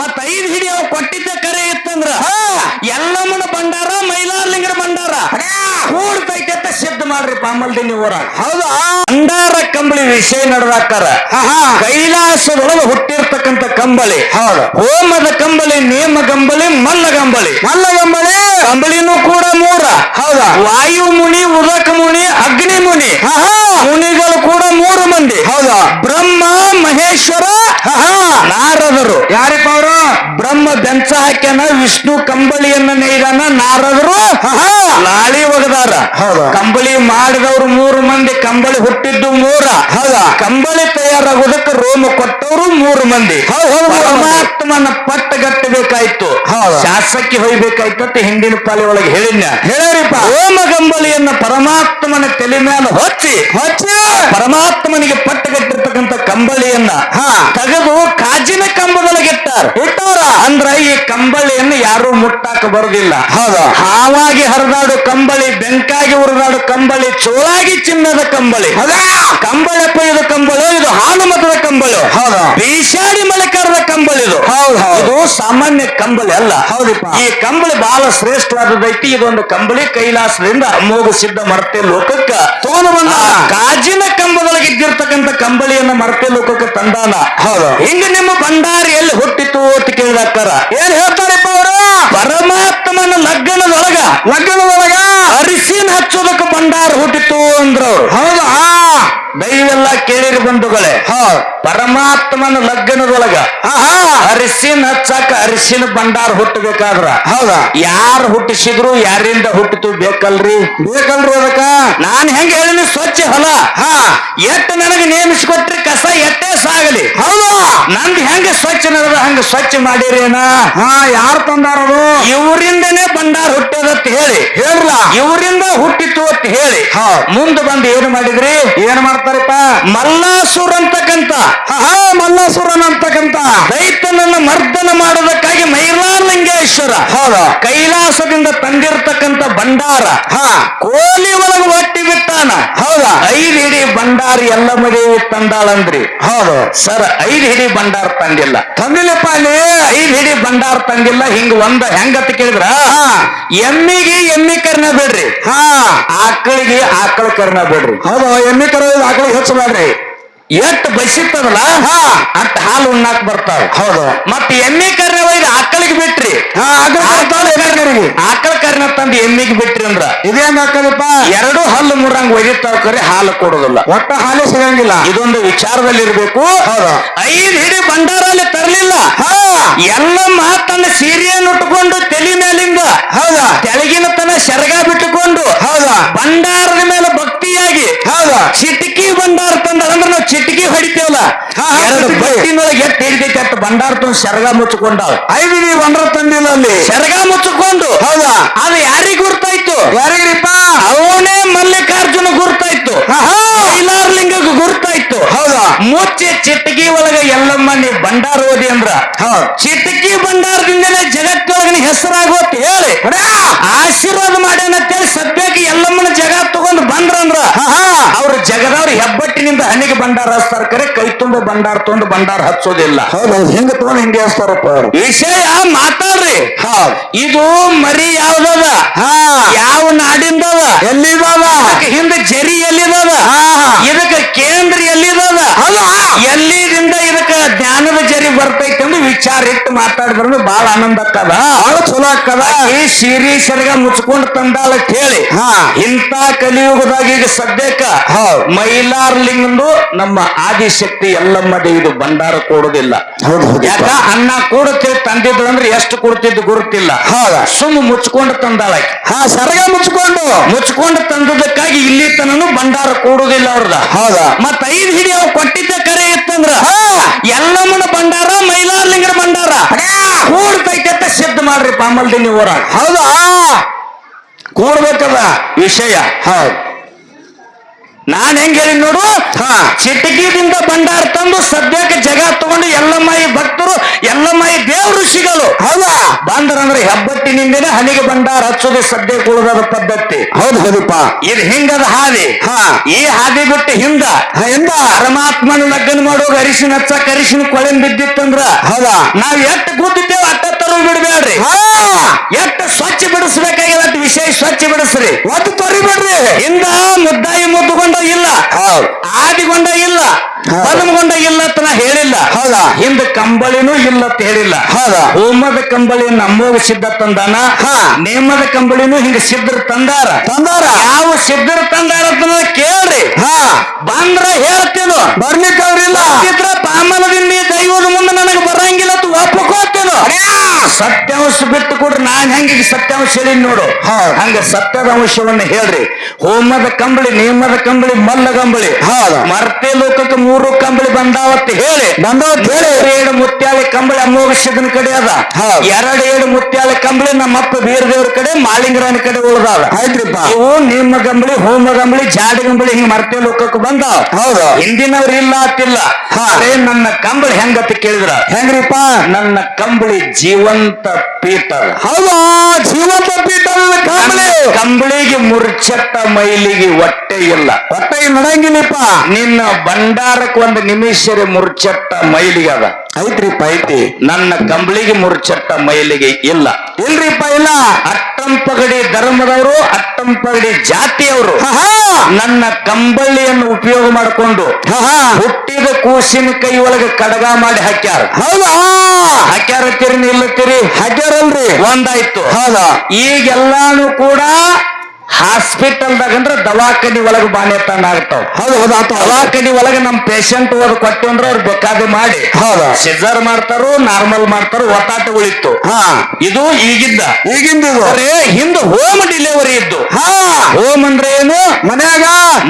ಮತ್ತ ಐದ್ ಹಿಡಿ ಅವ್ ಕೊಟ್ಟಿದ್ದ ಕರೆ ಇತ್ತಂದ್ರ ಎಲ್ಲಮ್ಮನ ಭಂಡಾರ ಮೈಲಾರ್ಲಿಂಗರ ಭಂಡಾರ. ಕೂಡ್ತೈತೆ ಅಂತ ಸಿದ್ಧ ಮಾಡ್ರಿ ಪಾಮಲ್ದಿನಿ ಊರಾಗ. ಹೌದಾ? ಅಂಡಾರ ಕಂಬಳಿ ವಿಷಯ ನಡೆದಾಕಾರ. ಕೈಲಾಸದೊಳಗೆ ಹುಟ್ಟಿರ್ತಕ್ಕಂಥ ಕಂಬಳಿ. ಹೌದು. ಹೋಮದ ಕಂಬಳಿ ನೇಮ ಕಂಬಳಿ ಮಲ್ಲ ಕಂಬಳಿ. ಮಲ್ಲ ಕಂಬಳಿ? ಕಂಬಳಿನೂ ಕೂಡ ಮೂರ. ಹೌದಾ? ವಾಯು ಮುನಿ ಉದಕ ಮುನಿ ಅಗ್ನಿ ಮುನಿ. ಮುನಿಗಳು ಕೂಡ ಮೂರು ಮಂದಿ. ಹೌದಾ? ಬ್ರಹ್ಮ ಮಹೇಶ್ವರ. ನಾರದರು. ಯಾರಿಪ್ಪ ಅವರು? ಬ್ರಹ್ಮ ಬೆಂಚ ಹಾಕ್ಯನ ವಿಷ್ಣು ಕಂಬಳಿಯನ್ನ ನೇಯ್ದಾನ ನಾರದರು. ಲಾಳಿ ಒಗದಾರ ಹೌದು. ಕಂಬಳಿ ಮಾಡಿದವರು ಮೂರು ಮಂದಿ ಕಂಬಳಿ ಹುಟ್ಟಿದ್ದು ಮೂರ. ಹೌದಾ. ಕಂಬಳಿ ತಯಾರಾಗೋದಕ್ಕೆ ರೋಮ ಕೊಟ್ಟವರು ಮೂರು ಮಂದಿ. ಪರಮಾತ್ಮನ ಪಟ್ಟ ಗಟ್ಟಬೇಕಾಯ್ತು. ಶಾಸಕಿ ಹೊಯ್ಬೇಕಾಯ್ತು ಅಂತ ಹಿಂದಿನ ಪಾಲಿ ಒಳಗೆ ಹೇಳಿನ ಹೇಳಿರಿಪ್ಪ ರೋಮ ಕಂಬಳಿಯನ್ನ ಪರಮಾತ್ಮನ ತಲೆ ಮೇಲೆ ಹೊಚ್ಚಿ. ಹೊಚ್ಚಿ. ಪರಮಾತ್ಮನಿಗೆ ಪಟ್ಟಗಟ್ಟಿರ್ತಕ್ಕಂಥ ಕಂಬಳಿಯನ್ನ. ಹಾ. ತೆಗೆದು ಕಾಜಿನ ಕಂಬದೊಳಗಿಟ್ಟಾರ ಇಟ್ಟವ್ರ. ಅಂದ್ರ ಈ ಕಂಬಳಿಯನ್ನು ಯಾರು ಮುಟ್ಟಾಕ ಬರುದಿಲ್ಲ. ಹೌದು. ಹಾವಾಗಿ ಹರಿದಾಡು ಕಂಬಳಿ ಬೆಂಕಾಗಿ ಉರಿದಾಡು ಕಂಬಳಿ ಚೋಳಾಗಿ ಚಿನ್ನದ ಕಂಬಳಿ. ಹೌದಾ? ಕಂಬಳಪ್ಪ ಇದು ಕಂಬಳು ಇದು ಹಾಲು ಮತದ ಕಂಬಳು. ಹೌದು. ಬೀಸಾಡಿ ಮಳಿಕರದ ಕಂಬಳಿ. ಸಾಮಾನ್ಯ ಕಂಬಳಿ ಅಲ್ಲ. ಹೌದಪ್ಪ. ಈ ಕಂಬಳಿ ಬಹಳ ಶ್ರೇಷ್ಠವಾದದೈತಿ ಇದೊಂದು ಕಂಬಳಿ ಕೈಲಾಸದಿಂದ ಅಮೋಘ ಸಿದ್ಧ ಮರ್ತೆ ಲೋಕಕ್ಕ. ತೋಲವನ್ನ ಗಾಜಿನ ಕಂಬದೊಳಗೆ ಇದ್ದಿರ್ತಕ್ಕಂಥ ಕಂಬಳಿಯನ್ನ ಮರ್ತೆ ಲೋಕಕ್ಕೆ ತಂದಾನ. ಹೌದು. ಹಿಂಗ ನಿಮ್ಮ ಭಂಡಾರಿ ಎಲ್ಲಿ ಹುಟ್ಟಿತು ಅಂತ ಕೇಳಿದಾಕ್ತಾರ. ಏನ್ ಹೇಳ್ತಾರಪ್ಪ ಅವರು? ಪರಮಾತ್ಮನ ಲಗ್ನದೊಳಗ ಲಗ್ನದೊಳಗ? ಅರಿಸಿನ ಹಚ್ಚೋದಕ್ಕೆ ಭಂಡಾರ ಹುಟ್ಟಿತು ಅಂದ್ರವ್ರು ಹೌದಾ. ದೈವೆಲ್ಲ ಕೇಳಿರಿ ಬಂಧುಗಳೇ ಹೌದು ಪರಮಾತ್ಮನ ಲಗ್ನದೊಳಗ ಅರಿಸಿನ ಅರಿಶಿನ ಹಚ್ಚಾಕ ಅರಿಶಿನ ಭಂಡಾರ ಹುಟ್ಟಬೇಕಾದ್ರ ಹೌದಾ? ಯಾರು ಹುಟ್ಟಿಸಿದ್ರು ಯಾರಿಂದ ಹುಟ್ಟಿತು ಬೇಕಲ್ರಿ? ಬೇಕಲ್ರಿ ಅದಕ್ಕ? ನಾನ್ ಹೆಂಗ ಹೇಳಿನಿ ಸ್ವಚ್ಛ ಹೊಲ. ಹಾ. ಎಟ್ಟು ನನಗೆ ನೇಮಿಸಿಕೊಟ್ರಿ ಕಸ ಎಟ್ಟೇ ಸಾಗಲಿ. ಹೌದಾ? ನಂದ್ ಹೆಂಗ ಸ್ವಚ್ಛ ನಡೆದ ಹಂಗ ಸ್ವಚ್ಛ ಮಾಡಿರೇನ? ಹಾ ಯಾರು ತಂದಾರದು ಇವರಿಂದನೇ ಭಂಡಾರ ಹುಟ್ಟದತ್ ಹೇಳಿ. ಹೇಳ್ರಲ್ಲ ಇವರಿಂದ ಹುಟ್ಟಿತು ಅಂತ ಹೇಳಿ. ಹಾ ಮುಂದೆ ಬಂದು ಏನು ಮಾಡಿದ್ರಿ? ಏನ್ ಮಾಡ್ತಾರಪ್ಪ ಮಲ್ಲಾಸುರ ಅಂತಕ್ಕಂತ ಹಾ ಮಲ್ಲಾಸುರನ್ ಅಂತಕ್ಕಂತ ರೈತನನ್ನ ಮರ್ದನ ಮಾಡೋದಕ್ಕಾಗಿ ಮೈಲಾರಲಿಂಗೇಶ್ವರ ಹೌದ? ಕೈಲಾಸದಿಂದ ತಂದಿರ್ತಕ್ಕಂತ ಭಂಡಾರ. ಹಾ. ಕೋಲಿ ಒಳಗ ಒಟ್ಟಿ ಬಿಟ್ಟಾನ. ಹೌದಾ? ಐದ್ ಹಿಡಿ ಭಂಡಾರ ಎಲ್ಲ ಮಡಿ ತಂದಾಳಂದ್ರಿ. ಹೌದು. ಸರ್ ಐದ್ ಹಿಡಿ ಭಂಡಾರ ತಂದಿಲ್ಲ. ತಂದಿಲ್ಲಪ್ಪ ಅಲ್ಲಿ? ಭಂಡಾರ ತಂದಿಲ್ಲ ಹಿಂಗ ಒಂದ ಹೆಂಗತ್ತ ಕೇಳಿದ್ರ? ಹಾ. ಎಮ್ಮಿಗೆ ಎಮ್ಮಿ ಕರ್ನ ಬಿಡ್ರಿ. ಹಾ. ಆಕಳಿಗೆ ಆಕಳ ಕರ್ನ ಬಿಡ್ರಿ. ಹೌದು ಎಮ್ಮಿ ಕರ ಆಕಳಿಗೆ ಹೆಚ್ಚು ಮಾಡ್ರಿ ಎಟ್ ಬಸಿತ್ತದಲ್ಲ? ಹಾ. ಅಟ್ ಹಾಲು ಉಣ್ಣಾಕ್ ಬರ್ತಾವ. ಹೌದು. ಮತ್ತೆ ಎಮ್ಮಿ ಕರ್ನ ಒಯ್ದು ಆಕಳಿಗೆ ಬಿಟ್ರಿ. ಆಕಳ ಕರ್ನ ತಂದು ಎಮ್ಮಿಗೆ ಬಿಟ್ರಿ ಅಂದ್ರ? ಇದೇ ಹಾಕದಪ್ಪ? ಎರಡು ಹಲ್ಲು ಮುರಂಗ್ ಒಯ್ದಿರ್ತಾವ ಕರೆ ಹಾಲು ಕೊಡೋದಿಲ್ಲ. ಒಟ್ಟ ಹಾಲು ಸಿಗಂಗಿಲ್ಲ. ಇದೊಂದು ವಿಚಾರದಲ್ಲಿ ಇರ್ಬೇಕು ಹೌದು. ಐದ್ ಹಿಡಿ ಭಂಡಾರಲ್ಲಿ ತರಲಿಲ್ಲ. ಹಾ. ಮಾತನ್ನ ತನ್ನ ಸೀರೆಯನ್ನು ಉಟ್ಕೊಂಡು ತಲೆ ಮೇಲಿಂದ ಹೌದಾ. ತೆಳಗಿನ ತನ ಶರಗ ಬಿಟ್ಟುಕೊಂಡು ಹೌದಾ. ಭಂಡಾರದ ಮೇಲೆ ಭಕ್ತಿಯಾಗಿ ಚಿಟಕಿ ಹೊಡಿತೇವಲ್ಲ? ಎರಡು. ಬಟ್ಟಿನೊಳಗೆ ಎಟ್ಟು ಹಿಡಿದೈತೆ ಅಷ್ಟು ಭಂಡಾರ ತಂದು ಶರಗ ಮುಚ್ಚಿಕೊಂಡ. ಐದು ನೀವು ಒಂದ್ರ ತಂದಿಲ್ಲ ಅಲ್ಲಿ. ಶರಗ ಮುಚ್ಚಿಕೊಂಡು. ಹೌದಾ? ಅದು ಯಾರಿಗ್ ಗುರ್ತಾಯ್ತು? ಯಾರಿಗ್ರಿಪ್ಪ? ಅವನೇ ಮಲ್ಲಿಕಾರ್ಜುನ ಗುರ್ತಾಯ್ತು ಆಹಾ. ಮೈಲಾರಲಿಂಗಕ್ಕೆ ಗುರ್ತಾಯ್ತು ಹೌದಾ ಮುಚ್ಚೆ ಚಿಟಕಿ ಒಳಗ ಎಲ್ಲಮ್ಮ ನೀ ಭಂಡಾರ ಓದಿ ಅಂದ್ರ. ಚಿಟಕಿ ಭಂಡಾರದಿಂದಲೇ ಜಗತ್ತೊಳಗಿನ ಹೆಸರಾಗೋತ್ ಹೇಳಿ. ಆಶೀರ್ವಾದ ಮಾಡ್ಯಾನಂತೇಳಿ ಸದ್ಯಕ್ಕೆ ಎಲ್ಲಮ್ಮನ ಜಗ ತಗೊಂಡ್ ಬಂದ್ರಂದ್ರ ಅವ್ರ ಜಗದವ್ರ ಹೆಬ್ಬಟ್ಟಿನಿಂದ ಹನಿಗೆ ಭಂಡಾರ ಹಚ್ತಾರ. ಕರೆ ಕೈ ತುಂಬ ಭಂಡಾರ ತಗೊಂಡು ಭಂಡಾರ ಹಚ್ಚೋದಿಲ್ಲ. ಹೆಂಗ ತಗೊಂಡ್ ಹಿಂಗೆ ಹಚ್ತಾರಪ್ಪ ವಿಷಯ ಮಾತಾಡ್ರಿ. ಹೌದ್ ಇದು ಮರಿ ಯಾವ್ದದ? ಹಾ. ಯಾವ ನಾಡಿಂದದ? ಎಲ್ಲಿದಾವ ಹಿಂದ ಜರಿ ಎಲ್ಲಿದಾವ ಇದಕ್ಕೆ ಕೇಂದ್ರ ಎಲ್ಲಿದಾವ ಎಲ್ಲಿದಿಂದ ಇದಕ್ಕ ಜ್ಞಾನದ ಜರಿ ಬರ್ತೈತೆ ಎಂದು ವಿಚಾರ ಇಟ್ಟು ಮಾತಾಡಿದ್ರು ಬಹಳ ಆನಂದ ಆಗ್ತದ. ಚಲೋ ಆಗ್ತದ. ಈ ಶ್ರೀ ಸೆರಗ ಮುಚ್ಕೊಂಡು ತಂದಾಳ ಹೇಳಿ ಹಾ. ಇಂಥ ಕಲಿಯುಗದಾಗ ಈಗ ಸದ್ಯಕ್ಕ ಮೈಲಾರ್ ಮೈಲಾರ್ಲಿಂಗಂದು ನಮ್ಮ ಆದಿಶಕ್ತಿ ಎಲ್ಲಮ್ಮ ದೇವಿದು ಭಂಡಾರ ಕೊಡುದಿಲ್ಲ. ಯಾಕ? ಅನ್ನ ಕೊಡುತ್ತೆ ತಂದಿದ್ರು ಅಂದ್ರೆ ಎಷ್ಟು ಕೊಡ್ತಿದ್ದು ಗುರುತಿಲ್ಲ. ಸುಮ್ ಸುಮ್ಮ ಮುಚ್ಕೊಂಡು ತಂದಾಳ ಹಾ ಸರಗ ಮುಚ್ಕೊಂಡು. ಮುಚ್ಕೊಂಡು ತಂದದಕ್ಕಾಗಿ ಇಲ್ಲಿ ತನನು ಭಂಡಾರ ಕೊಡುದಿಲ್ಲ ಅವ್ರದ. ಹೌದಾ. ಮತ್ತ ಐದು ಹಿಡಿ ಅವ್ ಕೊಟ್ಟಿದ್ದ ಕರೆ ಇತ್ತಂದ್ರ ಎಲ್ಲಮ್ಮನ ಭಂಡಾರ ಮೈಲಾರ್ಲಿಂಗರ ಬಂಡಾರ ಕೂಡ್ತೈತೆ ಅಂತ ಸಿದ್ಧ ಮಾಡ್ರಿ ಪಾಮಲ್ದಿನಿ ಊರಾಗ. ಹೌದಾ? ಕೂಡ್ಬೇಕದ ವಿಷಯ. ಹೌದು. ನಾನ್ ಹೆಂಗ್ ಹೇಳಿ ನೋಡು? ಹಾ. ಚಿಟಕಿದಿಂದ ಬಂಡಾರ ತಂದು ಸದ್ಯಕ್ಕೆ ಜಗ ತಗೊಂಡು ಎಲ್ಲಮ್ಮ ಈ ಭಕ್ತರು ಎಲ್ಲಮ್ಮ ಈ ದೇವ್ ಋಷಿಗಳು ಹೌದಾ ಬಾ ಬಂದ್ರಂದ್ರೆ ಹೆಬ್ಬಟ್ಟಿನಿಂದನೇ ಹನಿಗೆ ಬಂಡಾರ ಹಚ್ಚೋದು ಸದ್ಯ ಕುಳದ ಪದ್ಧತಿ. ಹೌದು ಹೌದಪ್ಪ. ಇದು ಹಿಂಗದ ಹಾದಿ. ಹಾ. ಈ ಹಾದಿ ಬಿಟ್ಟು ಹಿಂದ ಹಿಂದ. ಪರಮಾತ್ಮನ ಲಗ್ನ ಮಾಡುವಾಗ ಅರಿಶಿನ ಹಚ್ಚ ಅರಿಶಿನ ಕೊಳೆನ್ ಬಿದ್ದಿತ್ತಂದ್ರ ಹೌದಾ? ನಾವ್ ಎಷ್ಟ್ ಕೂತಿದ್ದೇವೆ ಅಟ್ಟ ತರು ಬಿಡ್ಬೇಡ್ರಿ. ಹಾ. ಎಷ್ಟ್ ಸ್ವಚ್ಛ ಬಿಡಿಸ್ಬೇಕಾಗಿಲ್ಲ ವಿಷಯ ಸ್ವಚ್ಛ ಬಿಡಿಸ್ರಿ. ಒಟ್ಟು ತೊರಿಬೇಡ್ರಿ. ಹಿಂದ ಮುದ್ದಾಯಿ ಮುದ್ದುಗೊಂಡ ಇಲ್ಲ ಹೌದ್ ಆದಿಗೊಂಡ ಇಲ್ಲ ಬದಮಗೊಂಡ ಇಲ್ಲ ಅಂತ ನಾ ಹೇಳಿಲ್ಲ. ಹೌದಾ? ಹಿಂದ ಕಂಬಳಿನೂ ಇಲ್ಲ ಅಂತ ಹೇಳಿಲ್ಲ. ಹೌದಾ? ಹೋಮದ ಕಂಬಳಿ ನಮ್ಮೋಗ ಸಿದ್ಧ ತಂದಾನ ಹಾ. ನೇಮದ ಕಂಬಳಿನೂ ಹಿಂಗ ಸಿದ್ಧರು ತಂದಾರ. ತಂದಾರ? ಯಾವ ಸಿದ್ಧರು ತಂದಾರ ಅಂತ ಕೇಳ್ರಿ. ಹಾ. ಬಂದ್ರ ಹೇಳ್ತೇನು. ಬರ್ಲಿಕ್ಕೆ ಅವ್ರಿಲ್ಲ. ಚಿತ್ರ ಪಾಮನದಿಂದ ದೈವದ ಮುಂದೆ ನನಗೆ ಬರಂಗಿಲ್ಲ ಒಪ್ಪಕೋತೇನು ಸತ್ಯಾಂಶ ಬಿಟ್ಟು ಕೊಡ್ರಿ ನಾನ್ ಹೆಂಗ ಸತ್ಯಾಂಶ ಹೇಳಿ ನೋಡು. ಹಂಗ ಸತ್ಯದ ಅಂಶವನ್ನ ಹೇಳ್ರಿ. ಹೋಮದ ಕಂಬಳಿ ನೇಮದ ಕಂಬಳಿ ಮಲ್ಲ ಕಂಬಳಿ. ಮರ್ತೆ ಲೋಕಕ್ಕೆ ಮೂರು ಕಂಬಳಿ ಬಂದಾವತ್ತು ಹೇಳಿ. ಬಂದಾವತ್ ಹೇಳಿ. ಎರಡು ಮುತ್ಯಾಲೆ ಕಂಬಳಿ ಅಮೋಘಸಿದನ ಕಡೆ ಅದ. ಎರಡು ಏಳು ಮುತ್ಯಾಲೆ ಕಂಬಳಿ ನಮ್ಮಪ್ಪ ಬೀರದೇವ್ರ ಕಡೆ ಮಾಲಿಂಗರಾಯನ ಕಡೆ ಉಳ್ದಾವ. ಆಯ್ತ್ರಿಪ್ಪ. ಇವು ನಿಮ್ಮ ಗಂಬಳಿ ಹೋಮ ಕಂಬಳಿ ಜಾಡಿ ಕಂಬಳಿ ಹಿಂಗ ಮರ್ತೆ ಲೋಕಕ್ಕೆ ಬಂದಾವ. ಹೌದು. ಹಿಂದಿನವ್ರು ಇಲ್ಲ ಅತ್ತಿಲ್ಲ ನನ್ನ ಕಂಬಳಿ ಹೆಂಗತ್ತ ಕೇಳಿದ್ರ? ಹೆಂಗ್ರಿಪ್ಪ? ನನ್ನ ಕಂಬಳಿ ಜೀವಂತ ಪೀಠ. ಅದ. ಹೌದಾ? ಜೀವಂತ ಪೀಠ ಕಾಂಬಳಿ. ಕಂಬಳಿಗೆ ಮುರ್ಚಟ್ಟ ಮೈಲಿಗೆ ಹೊಟ್ಟೆ ಇಲ್ಲ. ಹೊಟ್ಟೆಗೆ ನಡಂಗಿಲ್ಲಪ್ಪ. ನಿನ್ನ ಭಂಡಾರಕ್ಕೆ ಒಂದು ನಿಮಿಷರಿ ಮುರ್ಚಟ್ಟ ಮೈಲಿಗೆ ಅದ. ಐತ್ರಿಪ್ಪ ಐತಿ ನನ್ನ ಕಂಬಳಿಗೆ ಮುರುಚಟ್ಟ ಮೈಲಿಗೆ ಇಲ್ಲ. ಇಲ್ರಿಪ್ಪ ಇಲ್ಲ. ಅಟ್ಟಂಪಗಡಿ ಧರ್ಮದವರು ಅಟ್ಟಂಪಗಡಿ ಜಾತಿಯವರು. ನನ್ನ ಕಂಬಳಿಯನ್ನು ಉಪಯೋಗ ಮಾಡಿಕೊಂಡು. ಹುಟ್ಟಿದ ಕೂಸಿನ ಕೈ ಒಳಗೆ ಕಡಗ ಮಾಡಿ ಹಾಕ್ಯಾರ. ಹೌದಾ? ಹಾಕ್ಯಾರ ತಿರಿ ನಿಲ್ಲತ್ತೀರಿ? ಹಾಕ್ಯಾರಲ್ರಿ. ಒಂದಾಯ್ತು. ಹೌದಾ? ಈಗೆಲ್ಲಾನು ಕೂಡ ಹಾಸ್ಪಿಟಲ್ದಾಗ ಅಂದ್ರೆ ದವಾಖಾನಿ ಒಳಗೆ ಬಾನೆ ತಂಡ ಆಗ್ತಾವ ಹೌದು ಹೌದು ಆತ ದವಾಖಾನಿ ಒಳಗೆ ನಮ್ ಪೇಷಂಟ್ ಓದ್ ಕೊಟ್ಟು ಅಂದ್ರೆ ಅವ್ರು ಬೇಕಾದೆ ಮಾಡಿ. ಹೌದಾ. ಸಿಜರ್ ಮಾಡ್ತಾರೋ ನಾರ್ಮಲ್ ಮಾಡ್ತಾರೋ ಒತ್ತಾಟ ಉಳಿತು. ಹಾ. ಇದು ಈಗಿದ್ದ ಈಗಿಂದಿದು ಹಿಂದ ಹಿಂದೆ ಹೋಮ್ ಡೆಲಿವರಿ ಇದ್ದು. ಹಾ. ಹೋಮ್ ಅಂದ್ರೆ ಏನು? ಮನ್ಯಾಗ?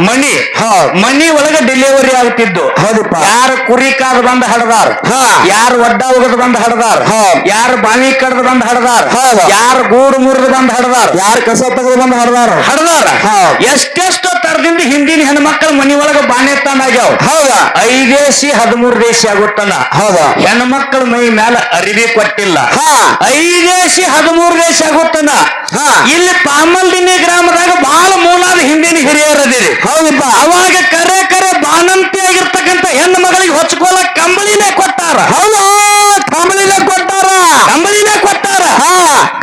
ಮಣಿ. ಹಾ. ಮಣಿ ಒಳಗೆ ಡೆಲಿವರಿ ಆಗ್ತಿದ್ದು. ಹೌದಪ್ಪ. ಯಾರು ಕುರಿ ಕಾದ್ ಬಂದ್ ಹಡದಾರ? ಹಾ. ಯಾರು ಒಡ್ಡ ಹೋಗದ್ ಬಂದ್ ಹಡದಾರ? ಹೌದ್. ಯಾರು ಬಾವಿ ಕಡ್ದ್ ಬಂದ್ ಹಡದಾರ್? ಹೌದ್. ಯಾರು ಗೂಡು ಮುರಿದು ಬಂದ್ ಹಡದಾರ್? ಯಾರು ಕಸ ತೆಗೆದು ಬಂದ್ ಹಡ್ದಾರ? ಹಡದಾರ ಹೌದ್. ಎಷ್ಟೆಷ್ಟೋ ತರದಿಂದ ಹಿಂದಿನ ಹೆಣ್ಮಕ್ಳ ಮನಿ ಒಳಗ ಬಾಣೆ ಆಗ್ಯಾವ. ಹೌದಾ. ಐದೇಸಿ ಹದಿಮೂರು ದೇಸಿ ಆಗುತ್ತನ ಹೌದಾ. ಹೆಣ್ಮಕ್ಳ ಮೈ ಮ್ಯಾಲ ಅರಿವಿ ಕೊಟ್ಟಿಲ್ಲ. ಹಾ. ಐದೇಸಿ ಹದಿಮೂರು ದೇಶ ಆಗುತ್ತನ ಹಾ. ಇಲ್ಲಿ ಪಾಮಲ್ದಿನಿ ಗ್ರಾಮದಾಗ ಬಹಳ ಮೂಲಾದ ಹಿಂದಿನ ಹಿರಿಯರದಿರಿ ಹೌದಪ್ಪ. ಅವಾಗ ಕರೆ ಕರೆ ಬಾಣಂತಿ ಆಗಿರ್ತಕ್ಕಂಥ ಹೆಣ್ಣು ಮಗಳಿಗೆ ಹೊಚ್ಕೊಳ್ಳಕ್ ಕಂಬಳಿನೇ ಕೊಟ್ಟಾರ. ಹೌದಾ. ಕಾಂಬಳಿನ ಕೊಟ್ಟಾರ. ಕಂಬಳಿನೇ ಕೊಟ್ಟಾರ. ಹಾ.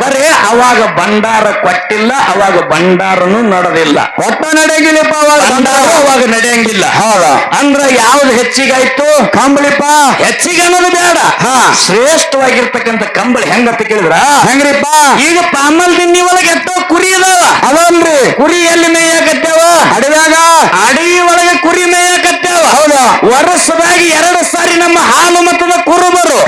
ಕರೆ ಅವಾಗ ಭಂಡಾರ ಕೊಟ್ಟಿಲ್ಲ ಅವಾಗ ಭಂಡಾರನು ನಡೆದಿಲ್ಲ. ಕೊಟ್ಟ ನಡೆಯಂಗಿಲ್ಲಪ್ಪ ಅವಾಗ. ಭಂಡಾರ ಅವಾಗ ನಡೆಯಂಗಿಲ್ಲ. ಹೌದ. ಅಂದ್ರ ಯಾವ್ದು ಹೆಚ್ಚಿಗಾಯ್ತು? ಕಂಬಳಿಪ್ಪ. ಹೆಚ್ಚಿಗೆ ಅನ್ನೋದು ಬೇಡ. ಹಾ. ಶ್ರೇಷ್ಠವಾಗಿರ್ತಕ್ಕಂಥ ಕಂಬಳಿ ಹೆಂಗಂತ ಕೇಳಿದ್ರ? ಹೆಂಗ್ರಿಪ್ಪ? ಈಗ ಪಾಮಲ್ ದಿನ್ನಿ ಒಳಗೆ ಎಷ್ಟೋ ಕುರಿ ಅದಾವ ಅದಲ್ರಿ ಕುರಿ ಎಲ್ಲಿ ಮೇಯಾಕತ್ತೇವ? ಅಡವ್ಯಾಗ. ಅಡಿ ಒಳಗೆ ಕುರಿ ಮೇಯಾಕತ್ತೇವ. ಹೌದಾ. ವರ್ಷದಾಗಿ ಎರಡು ಸಾರಿ ನಮ್ಮ ಹಾಲು ಮತದ ಕುರುಬರು.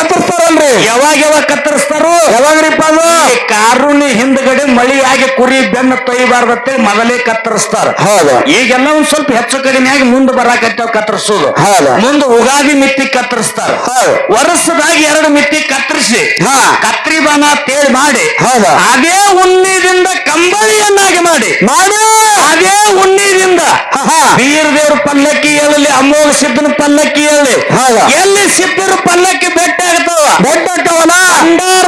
ಕತ್ತರಿಸ್ತಾರಲ್ರಿ ಯಾವಾಗ ಯಾವಾಗ ಕತ್ತರಿಸ್ತಾರು ಯಾವಾಗ್ರಿಪ್ಪ ಅದು ಈ ಕಾರುಣಿ ಹಿಂದ್ಗಡೆ ಮಳಿಯಾಗಿ ಕುರಿ ಬೆನ್ನ ತೊಯ್ಬಾರ್ದತ್ತೆ ಮೊದಲೇ ಕತ್ತರಿಸ್ತಾರ ಹೌದು ಈಗೆಲ್ಲ ಒಂದ್ ಸ್ವಲ್ಪ ಹೆಚ್ಚು ಕಡಿಮೆ ಆಗಿ ಮುಂದೆ ಬರಾಕತ್ತಾವ ಕತ್ತರಿಸೋದು ಹೌದು. ಮುಂದೆ ಉಗಾದಿ ಮಿತ್ತಿ ಕತ್ತರಿಸ್ತಾರ ಹೌದು. ವರ್ಷದಾಗಿ ಎರಡು ಮಿತ್ತಿ ಕತ್ತರಿಸಿ ಹಾ. ಕತ್ರಿ ಬಾನ ತೇಳ್ ಮಾಡಿ ಹೌದು. ಅದೇ ಉನ್ನಿದಿಂದ ಕಂಬಳಿಯನ್ನಾಗಿ ಮಾಡಿ ಮಾಡಿ ಅದೇ ಉನ್ನಿದಿಂದ ಹಾ, ಹಾ. ಬೀರ್ ದೇವ್ರ ಪಲ್ಲಕ್ಕಿ ಹೇಳಲಿ ಅಮೋಘ ಸಿದ್ದನ ಪಲ್ಲಕ್ಕಿ ಹೇಳಿ ಹೌದು. ಎಲ್ಲಿ ಸಿದ್ದರ ಪಲ್ಲಕ್ಕಿ ಬೆಟ್ಟ ಆಗ್ತಾವ ಬೆಟ್ಟಕ್ಕವನ ಭಂಡಾರದ ಕೂಡ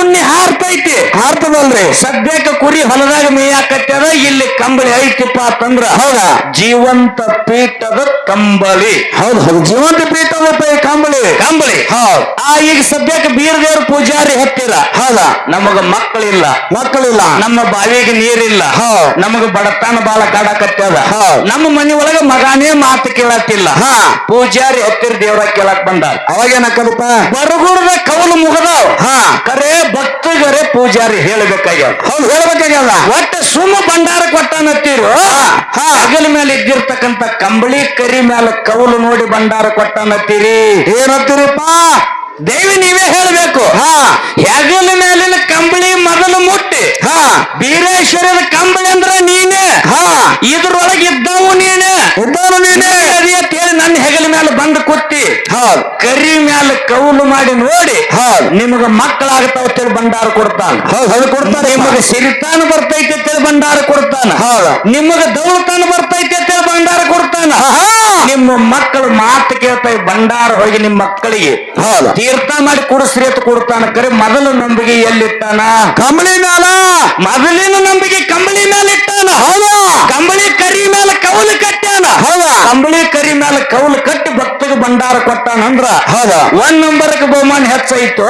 ಉಣ್ಣಿ ಹಾರ್ತೈತಿ. ಹಾರ್ತದಲ್ರಿ? ಸದ್ಯಕ್ಕೆ ಕುರಿ ಹೊಲದಾಗ ಮೇಯಾಕತ್ಯಾರ ಇಲ್ಲಿ ಕಂಬಳಿ ಐತಿಪ್ಪ ಅಂತಂದ್ರ ಹೌದಾ? ಜೀವಂತ ಪೀಠದ ಕಂಬಳಿ. ಹೌದು ಹೌದು. ಜೀವಂತ ಪೀಠದ ಕಂಬಳಿ? ಕಂಬಳಿ. ಹೌದು. ಆ ಈಗ ಸದ್ಯಕ್ಕೆ ಬೀರ್ ದೇವ್ರ ಪೂಜಾರಿ ಹತ್ತಿರ. ಹೌದಾ? ನಮಗ ಮಕ್ಕಳಿಲ್ಲ. ಮಕ್ಕಳಿಲ್ಲ? ನಮ್ಮ ಬಾವಿಗೆ ನೀರಿಲ್ಲ. ಹೌದು. ನಮಗ ಬಡತನ ಬಾಳ ಕಾಡಕತ್ಯಾದ. ಹೌದ್. ನಮ್ಮ ಮನಿ ಒಳಗ ಮಗಾನೇ ಮಾತು ಕೇಳತ್ತಿಲ್ಲ. ಹಾ. ಪೂಜಾರಿ ಹತ್ತಿರ ದೇವ್ರ ಕೇಳಕ್ ಬಂದ ಅವಾಗ ಏನಕ್ಕದಪ್ಪ ಬರಗುಡದ ಕವಲು ಮುಗದ ಹಾ. ಕರೆ ಭಕ್ತಗರೆ ಪೂಜಾರಿ ಹೇಳ್ಬೇಕಾಗ್ಯಾವ. ಹೌದು ಹೇಳ್ಬೇಕಾಗ್ಯದ ಒಟ್ಟ ಸುಮ್ಮ ಭಂಡಾರ ಕೊಟ್ಟಾನತ್ತೀರು. ಹಾ. ಹಗಲ ಮೇಲೆ ಇದ್ದಿರ್ತಕ್ಕಂತ ಕಂಬಳಿ ಕರಿ ಮೇಲೆ ಕೌಲು ನೋಡಿ ಭಂಡಾರ ಕೊಟ್ಟಾನತ್ತೀರಿ. ಏನತ್ತೀರಪ್ಪ? ದೇವಿ ನೀವೇ ಹೇಳಬೇಕು. ಹಾ. ಹೆಗಲ ಮೇಲಿನ ಕಂಬಳಿ ಮೊದಲು ಮುಟ್ಟಿ. ಹಾ. ಬೀರೇಶ್ವರದ ಕಂಬಳಿ ಅಂದ್ರೆ ನೀನೇ. ಹಾ. ಇದ್ರೊಳಗೆ ಇದ್ದವು ನೀನೇ ಇದ್ದಾನು ನೀನೇ ಅದೇ ಅಂತ ಹೇಳಿ ನನ್ನ ಹೆಗಲ ಮೇಲೆ ಹೌದ್. ಕರಿ ಮ್ಯಾಲ ಕೌಲು ಮಾಡಿ ನೋಡಿ. ಹೌದ್. ನಿಮಗ ಮಕ್ಕಳಾಗತಾವ ತಿಳಿ ಭಂಡಾರ ಕೊಡ್ತಾನ. ಹೌದ್ ಕೊಡ್ತಾರೆ. ನಿಮಗ ಸಿರಿತಾನ ಬರ್ತೈತೆ ತಿಳಿ ಭಂಡಾರ ಕೊಡ್ತಾನ. ಹೌದು. ನಿಮಗ ದೌಲತಾನ ಬರ್ತೈತೆ ತಿಳಿ ಭಂಡಾರ ಕೊಡ್ತಾನ. ನಿಮ್ಮ ಮಕ್ಕಳು ಮಾತು ಕೇಳ್ತಾ ಭಂಡಾರ ಹೋಗಿ ನಿಮ್ಮ ಮಕ್ಕಳಿಗೆ ತೀರ್ಥ ಮಾಡಿ ಕುಡಿಸ್ರಿ ಅಂತ ಕೊಡ್ತಾನ. ಕರೆ ಮೊದಲ ನಂಬಿಕೆ ಎಲ್ಲಿಟ್ಟಾನ? ಕಂಬಳಿ ಮ್ಯಾಲ. ಮೊದಲಿನ ನಂಬಿಕೆ ಕಂಬಳಿ ಮೇಲೆ ಇಟ್ಟಾನ. ಹೌದಾ. ಕಂಬಳಿ ಕರಿ ಮೇಲೆ ಕೌಲು ಕಟ್ಟಾನ ಹೌದಾ. ಕಂಬಳಿ ಕರಿ ಮೇಲೆ ಕೌಲು ಕಟ್ಟಿ ಭಕ್ತಗೆ ಭಂಡಾರ ಕೊಟ್ಟಾನ ಅಂದ್ರ ಹೌದಾ. ಒಂದ್ ನಂಬರ್ಗೆ ಬಹುಮಾನ ಹೆಚ್ಚಾಯ್ತು